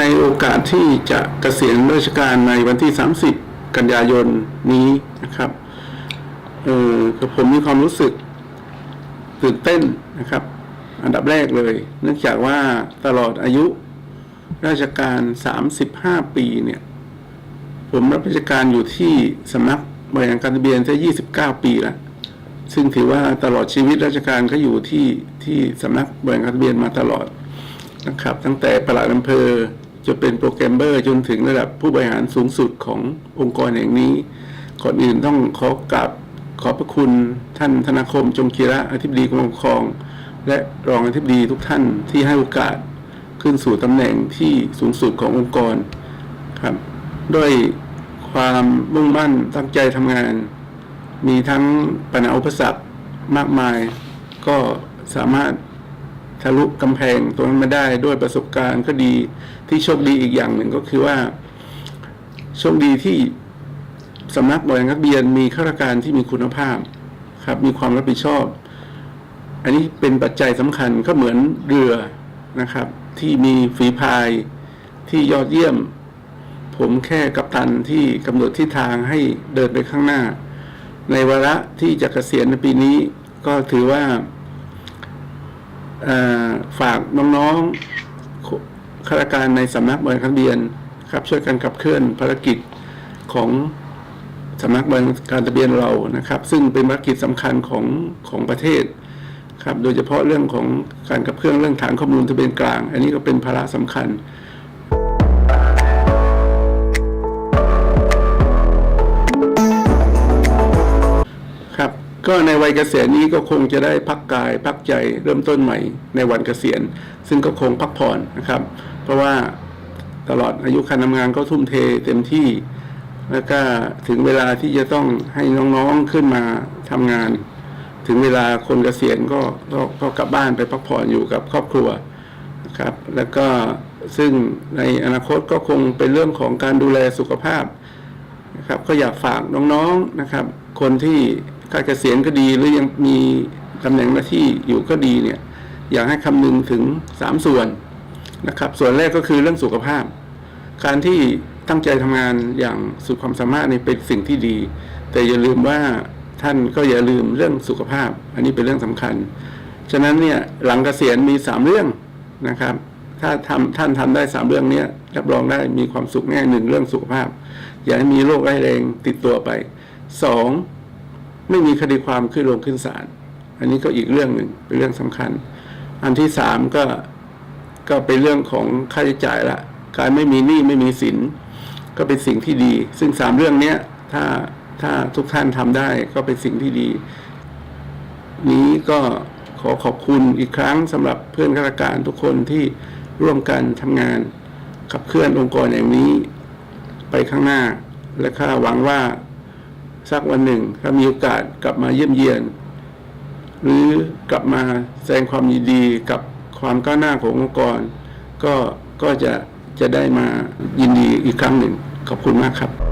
ในโอกาสที่จะเกษียณราชการในวันที่ 30 กันยายนนี้นะครับเออกับผมมีความรู้สึกตื่นเต้นนะครับ อันดับแรกเลย เนื่องจากว่าตลอดอายุราชการ 35 ปีเนี่ย ผมรับราชการอยู่ที่สำนักบริหารการทะเบียนแค่29 ปีแล้วซึ่งถือว่าตลอดชีวิตราชการก็อยู่ที่ที่สำนักบริหารการทะเบียนมาตลอดนะครับ ตั้งแต่ประหลัดอำเภอ จะเป็นโปรแกรมเมอร์จนถึงระดับผู้บริหารสูงสุดขององค์กรแห่งนี้ก่อนอื่นต้องขอกราบขอบพระคุณท่านธนาคมจงคีระอธิบดีกรมปกครอง และรองอธิบดีทุกท่านที่ให้โอกาสขึ้นสู่ตำแหน่งที่สูงสุดขององค์กรครับด้วยความมุ่งมั่นตั้งใจทำงาน มีทั้งปัญหาอุปสรรคมากมาย ก็สามารถ ทะลุกำแพงตรงนั้นมาได้ด้วยประสบการณ์ก็ดีที่โชคดีอีกอย่างหนึ่งก็คือว่า โชคดีที่สำนักบริหารนักเรียนมีข้าราชการที่มีคุณภาพครับ มีความรับผิดชอบ อันนี้เป็นปัจจัยสำคัญก็เหมือนเรือนะครับ ที่มีฝีพายที่ยอดเยี่ยม ผมแค่กัปตันที่กำหนดทิศทางให้เดินไปข้างหน้า ในวาระที่จะเกษียณในปีนี้ก็ถือว่า ฝากน้องๆข้าราชการในสำนักบริหารทะเบียนครับช่วยกันขับเคลื่อนภารกิจของสำนักบริหารการทะเบียนเรานะครับ ซึ่งเป็นภารกิจสำคัญของของประเทศครับ โดยเฉพาะเรื่องของการขับเคลื่อนเรื่องฐานข้อมูลทะเบียนกลาง อันนี้ก็เป็นภาระสำคัญ ก็ในวัยเกษียณนี้ก็คงจะได้พักกายพักใจเริ่มต้นใหม่ในวันเกษียณ ซึ่งก็คงพักผ่อนนะครับ เพราะว่าตลอดอายุการทำงานก็ทุ่มเทเต็มที่ แล้วก็ถึงเวลาที่จะต้องให้น้องๆขึ้นมาทำงาน ถึงเวลาคนเกษียณก็ก็ก็กลับบ้านไปพักผ่อนอยู่กับครอบครัวนะครับ แล้วก็ซึ่งในอนาคตก็คงเป็นเรื่องของการดูแลสุขภาพนะครับ ก็อยากฝากน้องๆนะครับ คนที่ ใกล้เกษียณก็ดีหรือยังมีตำแหน่งหน้าที่อยู่ก็ดีเนี่ยอยากให้คำนึงถึง 3 ส่วนนะครับ ส่วนแรกก็คือเรื่องสุขภาพ การที่ตั้งใจทำงานอย่างสุดความสามารถนี่เป็นสิ่งที่ดี แต่อย่าลืมว่าท่านก็อย่าลืมเรื่องสุขภาพ อันนี้เป็นเรื่องสำคัญ ฉะนั้นเนี่ยหลังเกษียณมี 3 เรื่องนะครับ ถ้าทำท่านทำได้ 3 เรื่องนี้รับรองได้มีความสุขแน่หนึ่งเรื่องสุขภาพ อย่าให้มีโรคร้ายแรงติดตัวไปสอง ไม่มีคดีความขึ้นลงขึ้นศาลอันนี้ก็อีกเรื่องหนึ่งเป็นเรื่องสำคัญ อันที่สามก็ก็เป็นเรื่องของค่าใช้จ่ายละการไม่มีหนี้ไม่มีสิน ก็เป็นสิ่งที่ดี ซึ่งสามเรื่องเนี้ยถ้าถ้าทุกท่านทำได้ก็เป็นสิ่งที่ดี นี้ก็ขอขอบคุณอีกครั้งสำหรับเพื่อนข้าราชการทุกคนที่ร่วมกันทำงานขับเคลื่อนองค์กรอย่างนี้ ไปข้างหน้าและข้าหวังว่า สักวันหนึ่ง ถ้ามีโอกาสกลับมาเยี่ยมเยียน หรือกลับมาแสดงความยินดีกับความก้าวหน้าขององค์กร ก็ก็จะจะได้มายินดีอีกครั้งหนึ่ง ขอบคุณมากครับ